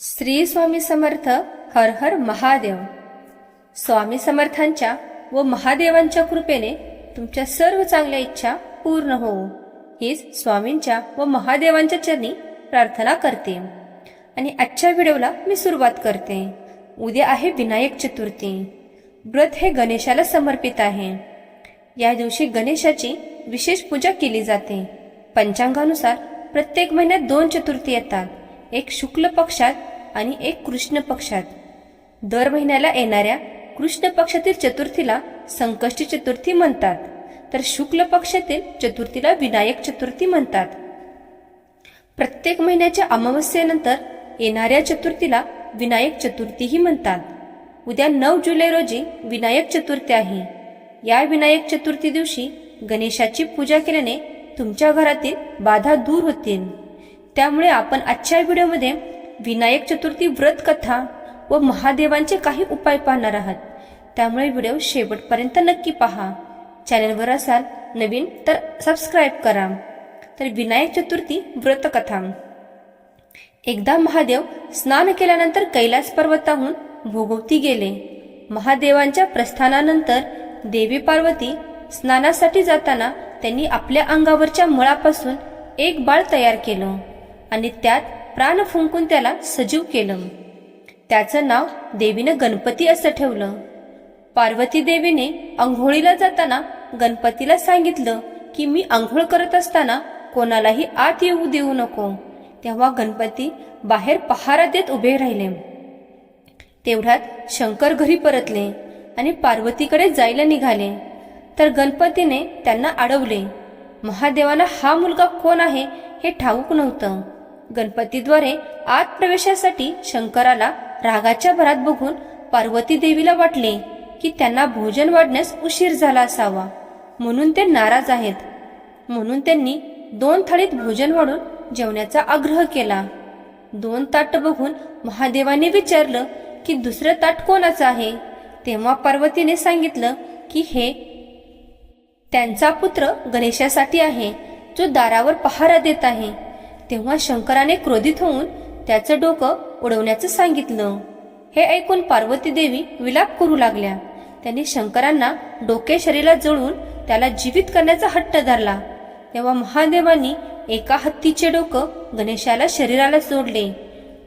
श्री स्वामी समर्थ हर हर महादेव. स्वामी समर्थांच्या व महादेवांच्या कृपेने तुमच्या सर्व चांगल्या इच्छा पूर्ण होऊ. हीच स्वामींच्या व महादेवांच्या चरणी प्रार्थना करते. आणि आजच्या व्हिडिओला मी सुरुवात करते. उद्या आहे विनायक चतुर्थी. व्रत हे गणेशाला समर्पित आहे. या दिवशी गणेशाची विशेष पूजा केली जाते. पंचांगानुसार प्रत्येक महिन्यात दोन चतुर्थी येतात. एक शुक्ल पक्षात आणि एक कृष्ण पक्षात. दर महिन्याला येणाऱ्या कृष्ण पक्षातील चतुर्थीला संकष्टी चतुर्थी म्हणतात. तर शुक्ल पक्षातील चतुर्थीला विनायक चतुर्थी म्हणतात. प्रत्येक महिन्याच्या अमावस्येनंतर येणाऱ्या चतुर्थीला विनायक चतुर्थीही म्हणतात. उद्या नऊ जुलै रोजी विनायक चतुर्थी आहे. या विनायक चतुर्थी दिवशी गणेशाची पूजा केल्याने तुमच्या घरातील बाधा दूर होतील. त्यामुळे आपण आजच्या व्हिडिओमध्ये विनायक चतुर्थी व्रत कथा व महादेवांचे काही उपाय पाहणार आहात. त्यामुळे व्हिडिओ शेवटपर्यंत नक्की पहा. चॅनलवर असाल नवीन तर सबस्क्राईब करा. तर विनायक चतुर्थी व्रत कथा एकदा महादेव स्नान केल्यानंतर कैलास पर्वताहून भोगवती गेले. महादेवांच्या प्रस्थानानंतर देवी पार्वती स्नानासाठी जाताना त्यांनी आपल्या अंगावरच्या मळापासून एक बाळ तयार केलं. आणि त्यात प्राण फुंकून त्याला सजीव केलं. त्याचं नाव देवीनं गणपती असं ठेवलं. पार्वती देवीने आंघोळीला जाताना गणपतीला सांगितलं की मी आंघोळ करत असताना कोणालाही आत येऊ देऊ नको. तेव्हा गणपती बाहेर पहारा देत उभे राहिले. तेवढ्यात शंकर घरी परतले आणि पार्वतीकडे जायला निघाले. तर गणपतीने त्यांना अडवले महादेवाला हा मुलगा कोण आहे हे ठाऊक नव्हतं. गणपतीद्वारे आत प्रवेशासाठी शंकराला रागाच्या भरात बघून पार्वती देवीला वाटले की त्यांना भोजन वाढण्यास उशीर झाला असावा. म्हणून ते नाराज आहेत. म्हणून त्यांनी दोन थाळीत भोजन वाढून जेवण्याचा आग्रह केला. दोन ताट बघून महादेवाने विचारलं की दुसरं ताट कोणाचं आहे? तेव्हा पार्वतीने सांगितलं की हे त्यांचा पुत्र गणेशासाठी आहे जो दारावर पहारा देत आहे. तेव्हा शंकराने क्रोधित होऊन त्याचं डोकं उडवण्याचं सांगितलं. हे ऐकून पार्वती देवी विलाप करू लागल्या. त्यांनी शंकरांना डोके शरीरात जळून त्याला जीवित करण्याचा हट्ट धरला. तेव्हा महादेवांनी एका हत्तीचे डोकं गणेशाला शरीराला जोडले.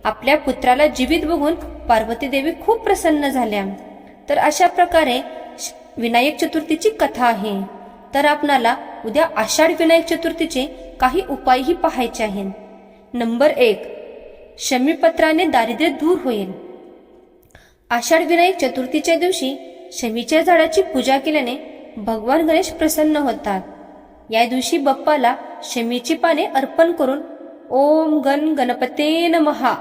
आपल्या पुत्राला जीवित बघून पार्वती देवी खूप प्रसन्न झाल्या. तर अशा प्रकारे श- विनायक चतुर्थीची कथा आहे. तर आपणाला उद्या आषाढ विनायक चतुर्थीचे काही उपायही पाहायचे आहेत. नंबर एक शमीपत्राने दारिद्र्य दूर होईल. आषाढ विनायक चतुर्थीच्या दिवशी शमीच्या झाडाची पूजा केल्याने भगवान गणेश प्रसन्न होतात. या दिवशी बाप्पाला शमीची पाने अर्पण करून ओम गण गणपते नमहा.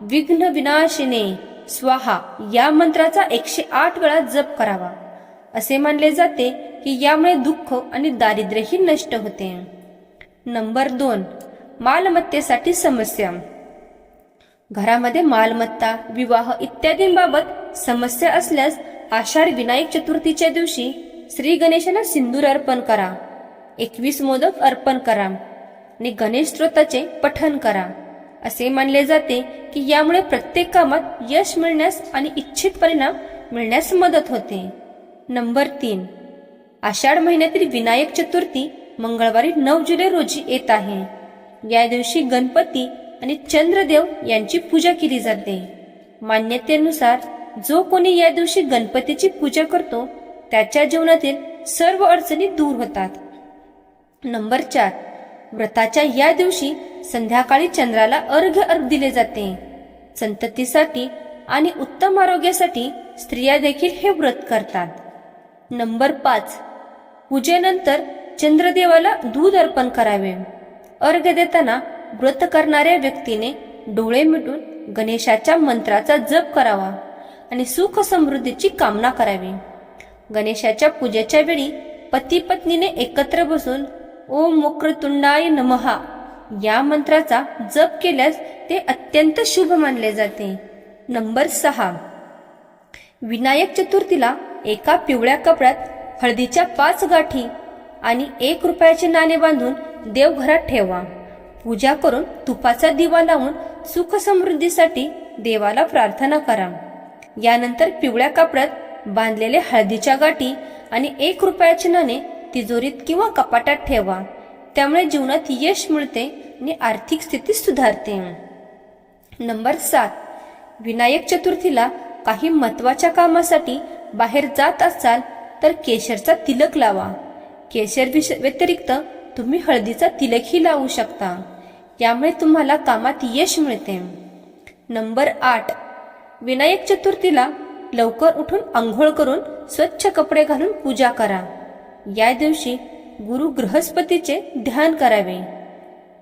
विघ्न विनाशिने स्वाहा. या मंत्राचा एकशे आठ वेळा जप करावा. असे मानले जाते की यामुळे दुःख आणि दारिद्र्यही नष्ट होते. नंबर दोन मालमत्तेसाठी समस्या. घरामध्ये मालमत्ता विवाह इत्यादींबाबत समस्या असल्यास आषाढ विनायक चतुर्थीच्या दिवशी श्री गणेशांना सिंदूर अर्पण करा. एकवीस मोदक अर्पण करा आणि गणेश स्तोत्राचे पठन करा. असे मानले जाते की यामुळे प्रत्येक कामात यश मिळण्यास आणि इच्छित परिणाम मिळण्यास मदत होते. नंबर तीन आषाढ महिन्यातील विनायक चतुर्थी मंगळवारी नऊ जुलै रोजी येत आहे. या दिवशी गणपती आणि चंद्रदेव यांची पूजा केली जाते. मान्यतेनुसार जो कोणी या दिवशी गणपतीची पूजा करतो त्याच्या जीवनातील सर्व अडचणी दूर होतात. नंबर चार व्रताच्या या दिवशी संध्याकाळी चंद्राला अर्घ अर्घ दिले जाते. संततीसाठी आणि उत्तम आरोग्यासाठी स्त्रिया देखील हे व्रत करतात. नंबर पाच पूजेनंतर चंद्रदेवाला दूध अर्पण करावे. अर्घ्य देताना व्रत करणाऱ्या व्यक्तीने डोळे मिटून गणेशाच्या मंत्राचा जप करावा आणि सुख समृद्धीची कामना करावी. गणेशाच्या पूजेच्या वेळी पती पत्नीने एकत्र बसून ओम मुक्रतुंडाय नमहा या मंत्राचा जप केल्यास ते अत्यंत शुभ मानले जाते. नंबर सहा. विनायक चतुर्थीला एका पिवळ्या कपड्यात हळदीच्या पाच गाठी आणि एक रुपयाचे नाणे बांधून देवघरात ठेवा. पूजा करून तुपाचा दिवा लावून सुख समृद्धीसाठी देवाला प्रार्थना करा. यानंतर पिवळ्या कापडात बांधलेले हळदीच्या गाठी आणि एक रुपयाचे नाणे तिजोरीत किंवा कपाटात ठेवा. त्यामुळे जीवनात यश मिळते आणि आर्थिक स्थिती सुधारते. नंबर सात. विनायक चतुर्थीला काही महत्त्वाच्या कामासाठी बाहेर जात असाल तर केशरचा तिलक लावा. केशर व्यतिरिक्त तुम्ही हळदीचा तिलकही लावू शकता. यामुळे तुम्हाला कामात यश मिळते. नंबर आठ. विनायक चतुर्थीला लवकर उठून आंघोळ करून स्वच्छ कपडे घालून पूजा करा. या दिवशी गुरु बृहस्पतीचे ध्यान करावे.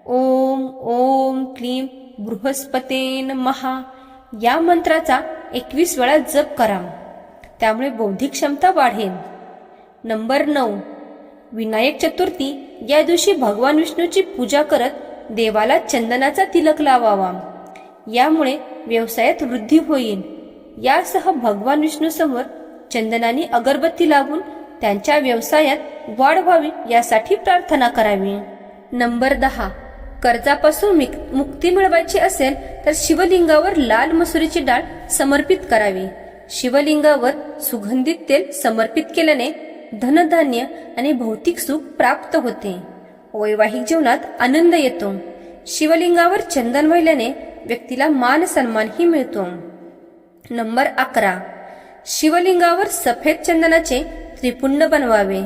ओम ओम क्लीम बृहस्पतेन महा या मंत्राचा एकवीस वेळा जप करा. त्यामुळे बौद्धिक क्षमता वाढेल. नंबर नऊ. विनायक चतुर्थी या दिवशी भगवान विष्णूची पूजा करत देवाला चंदनाचा तिलक लावावा. यामुळे व्यवसायात वृद्धी होईल. यासह भगवान विष्णू समोर चंदनानी अगरबत्ती लावून त्यांच्या व्यवसायात वाढ व्हावी यासाठी प्रार्थना करावी. नंबर दहा. कर्जापासून मुक्ती मिळवायची असेल तर शिवलिंगावर लाल मसुरीची डाळ समर्पित करावी. शिवलिंगावर सुगंधित तेल समर्पित केल्याने धनधान्य आणि भौतिक सुख प्राप्त होते. वैवाहिक जीवनात आनंद येतो. शिवलिंगावर चंदन वाहिल्याने व्यक्तीला मान सन्मानही मिळतो. नंबर अकरा. शिवलिंगावर सफेद चंदनाचे त्रिपुंड बनवावे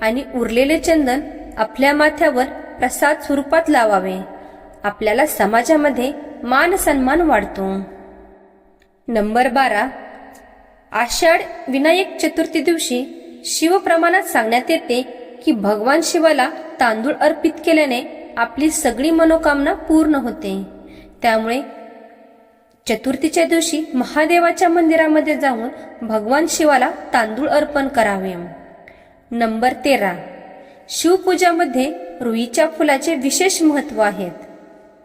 आणि उरलेले चंदन आपल्या माथ्यावर प्रसाद स्वरूपात लावावे. आपल्याला समाजामध्ये मान सन्मान वाढतो. नंबर बारा. आषाढ विनायक चतुर्थी दिवशी शिवप्रमाणात सांगण्यात येते की भगवान शिवाला तांदूळ अर्पित केल्याने आपली सगळी मनोकामना पूर्ण होते. त्यामुळे चतुर्थीच्या दिवशी महादेवाच्या मंदिरामध्ये जाऊन भगवान शिवाला तांदूळ अर्पण करावे. नंबर तेरा. शिवपूजामध्ये रुईच्या फुलाचे विशेष महत्त्व आहेत.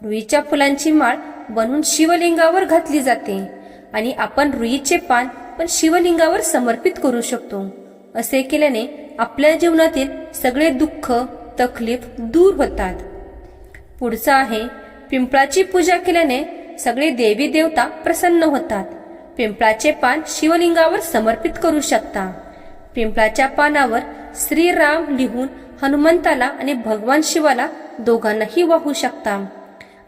रुईच्या फुलांची माळ बनवून शिवलिंगावर घातली जाते आणि आपण रुईचे पान पण शिवलिंगावर समर्पित करू शकतो. असे केल्याने आपल्या जीवनातील सगळे दुःख तकलीफ दूर होतात. पुढचा आहे पिंपळाची पूजा केल्याने सगळे देवी देवता प्रसन्न होतात. पिंपळाचे पान शिवलिंगावर समर्पित करू शकता. पिंपळाच्या पानावर श्रीराम लिहून हनुमंताला आणि भगवान शिवाला दोघांनाही वाहू शकता.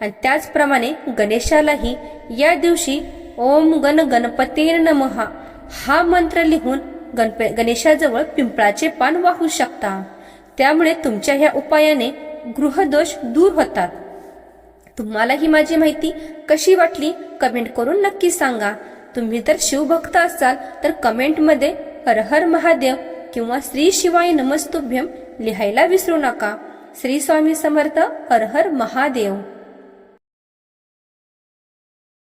आणि त्याचप्रमाणे गणेशालाही या दिवशी ओम गण गणपती नमहा हा मंत्र लिहून गणप गणेशाजवळ पिंपळाचे पान वाहू शकता. त्यामुळे तुमच्या ह्या उपायाने गृहदोष दूर होतात. तुम्हाला ही माझी माहिती कशी वाटली कमेंट करून नक्की सांगा. तुम्ही जर शिवभक्त असाल तर कमेंटमध्ये हर हर महादेव किंवा श्री शिवाय नमस्तुभ्यम लिहायला विसरू नका. श्री स्वामी समर्थ हर हर महादेव.